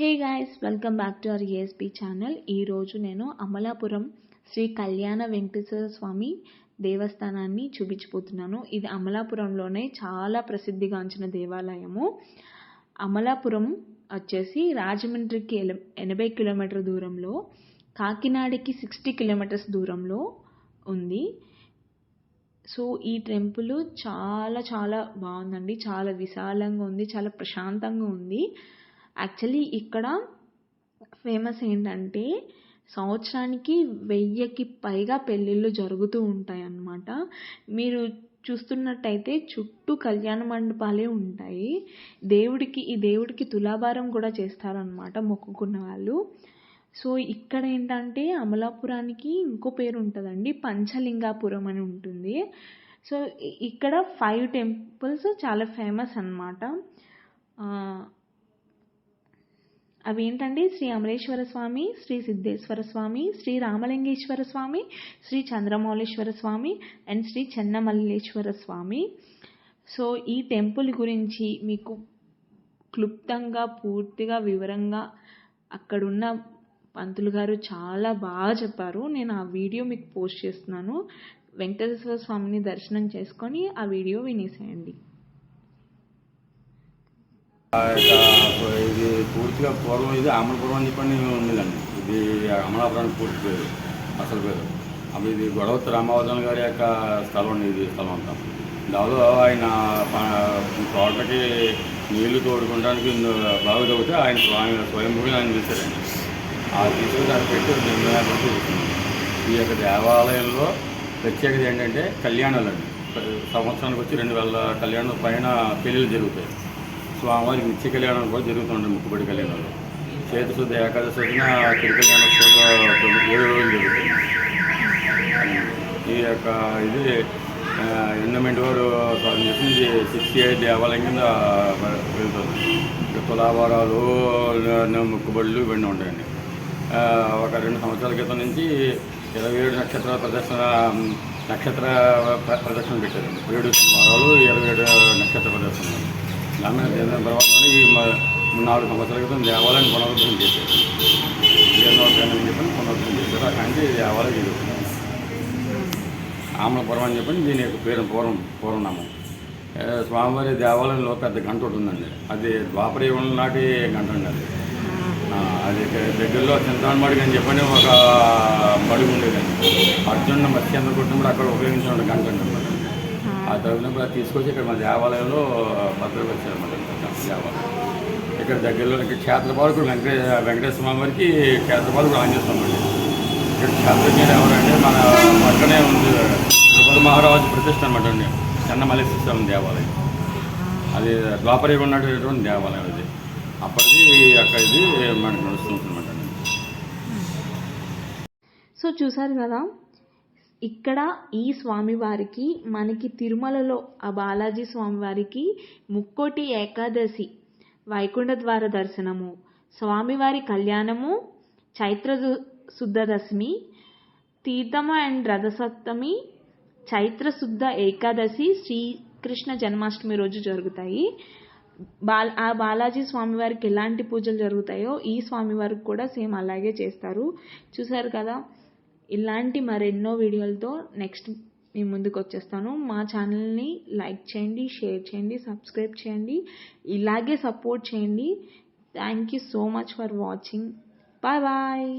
Hey guys welcome back to our A S P channel. ఈరోజు నేను అమలాపురం శ్రీ కళ్యాణ వెంకటేశ్వర స్వామి దేవస్థానాన్ని చూపించిపోతున్నాను ఇది అమలాపురంలోనే చాలా ప్రసిద్ధిగాంచిన దేవాలయము. అమలాపురం వచ్చేసి రాజమండ్రికి ఎల- ఎనభై కిలోమీటర్ దూరంలో కాకినాడకి సిక్స్టీ కిలోమీటర్స్ దూరంలో ఉంది. సో ఈ టెంపుల్ చాలా చాలా బాగుందండి. చాలా విశాలంగా ఉంది చాలా ప్రశాంతంగా ఉంది. యాక్చువల్లీ ఇక్కడ ఫేమస్ ఏంటంటే సంవత్సరానికి వెయ్యికి పైగా పెళ్ళిళ్ళు జరుగుతూ ఉంటాయి అన్నమాట. మీరు చూస్తున్నట్టయితే చుట్టూ కళ్యాణ మండపాలే ఉంటాయి. దేవుడికి ఈ దేవుడికి తులాభారం కూడా చేస్తారనమాట మొక్కుకున్న వాళ్ళు సో ఇక్కడ ఏంటంటే అమలాపురానికి ఇంకో పేరు ఉంటుందండి పంచలింగాపురం అని ఉంటుంది. సో ఇక్కడ ఫైవ్ టెంపుల్స్ చాలా ఫేమస్ అన్నమాట. అవి ఏంటంటే శ్రీ అమరేశ్వర స్వామి శ్రీ సిద్ధేశ్వర స్వామి శ్రీ రామలింగేశ్వర స్వామి శ్రీ చంద్రమౌళేశ్వర స్వామి and Shri Chennamalleswara Swamy. So ఈ టెంపుల్ గురించి మీకు క్లుప్తంగా పూర్తిగా వివరంగా అక్కడున్న పంతులు గారు చాలా బాగా చెప్పారు. నేను ఆ వీడియో మీకు పోస్ట్ చేస్తున్నాను. వెంకటేశ్వర స్వామిని దర్శనం చేసుకొని ఆ వీడియో వినేసేయండి. ఇది పూర్తిగా పూర్వం ఇది అమలపురం అని చెప్పని ఉండేదండి ఇది అమలాపురానికి పూర్తి పేరు అసలు పేరు. అప్పుడు ఇది గొడవతి రామావదన్ గారి యొక్క స్థలం అండి ఇది స్థలం అంతా. దాదాపు ఆయన తోటకి నీళ్ళు తోడుకోవడానికి బాగా తగ్గితే ఆయన స్వామి స్వయంభూగా ఆయన తీశారండి. ఆ తీసుకుని దాన్ని పెట్టి నిర్ణయాలు చూస్తున్నాం ఈ యొక్క దేవాలయంలో ప్రత్యేకత ఏంటంటే కళ్యాణాలు అండి సంవత్సరానికి వచ్చి రెండు వేల కళ్యాణం పైన పెళ్ళిళ్ళు జరుగుతాయి. స్వామివారి నిత్య కళ్యాణం కూడా జరుగుతుంటుంది ముక్కుబడి కళ్యాణాలు. చేతి శుద్ధ ఏకాదశి వచ్చిన తిరు కళ్యాణం ఏడు రోజులు జరుగుతుంది. ఈ యొక్క ఇది ఎండమెంట్ వారు సాధన చేసి సిక్స్టీ ఎయిట్ దేవాలయం కింద వెళ్తుంది. తులాభారాలు ముక్కుబడులు ఇవన్నీ ఉంటాయండి. ఒక రెండు సంవత్సరాల క్రితం నుంచి ఇరవై ఏడు నక్షత్ర ప్రదర్శన నక్షత్ర ప్రదర్శన పెట్టారండి. ఏడు వారాలు ఇరవై ఏడు నక్షత్ర ప్రదర్శన దాని మీద తర్వాత ఈ నాలుగు సంవత్సరాల క్రితం దేవాలయాన్ని పునరుద్ధరణ చేశారు. జీర్ణోద్ధరణ అని చెప్పి పునరుద్ధరణ చేశారు. అక్కడి దేవాలయం జరుగుతుంది ఆమలపురం అని చెప్పి దీని యొక్క పేరు పూర్వం పూర్వనామం. స్వామివారి దేవాలయంలో పెద్ద గంట ఉంటుందండి అది ద్వాపర యుగం నాటి గంట అండి అది. అది దగ్గరలో చింతాన్ అని చెప్పని ఒక మడుగు ఉండేదండి. అర్జునుడు మత్స్యంద్ర కుటుంబం అక్కడ ఉపయోగించిన గంట అండి ఆ ద్రవ్యం కూడా తీసుకొచ్చి ఇక్కడ మన దేవాలయంలో భద్రపరిచారన్నమాట దేవాలయం ఇక్కడ దగ్గరలో ఇక్కడ క్షేత్రపాలకుడు వెంకటే వెంకటేశ్వర స్వామి వారికి క్షేత్రపాలకుడు ఆంజనేయ స్వామి ఇక్కడ క్షేత్రజ్ఞుడు ఎవరంటే మన పక్కనే ఉంది తిరుపతి మహారాజు ప్రతిష్ట అనమాట అండి. చెన్నమల్లేశ్వర స్వామి దేవాలయం. అది ద్వాపరిగా ఉన్నటువంటి దేవాలయం అది. అప్పటికి అక్కడ ఇది మనకు నడుస్తుందన్నమాట. సో చూసారు కదా ఇక్కడ ఈ స్వామివారికి మనకి తిరుమలలో ఆ బాలాజీ స్వామివారికి ముక్కోటి ఏకాదశి వైకుంఠ ద్వార దర్శనము స్వామివారి కళ్యాణము చైత్ర దు- శుద్ధ దశమి తీర్థము అండ్ రథసప్తమి చైత్ర శుద్ధ ఏకాదశి శ్రీకృష్ణ జన్మాష్టమి రోజు జరుగుతాయి. బాల్ ఆ బాలాజీ స్వామివారికి ఎలాంటి పూజలు జరుగుతాయో ఈ స్వామివారికి కూడా సేమ్ అలాగే చేస్తారు. చూసారు కదా? ఇలాంటి మరెన్నో వీడియోలతో నెక్స్ట్ మీ ముందుకు వచ్చేస్తాను మా ఛానల్ని లైక్ చేయండి షేర్ చేయండి సబ్స్క్రైబ్ చేయండి ఇలాగే సపోర్ట్ చేయండి. Thank you so much for watching bye bye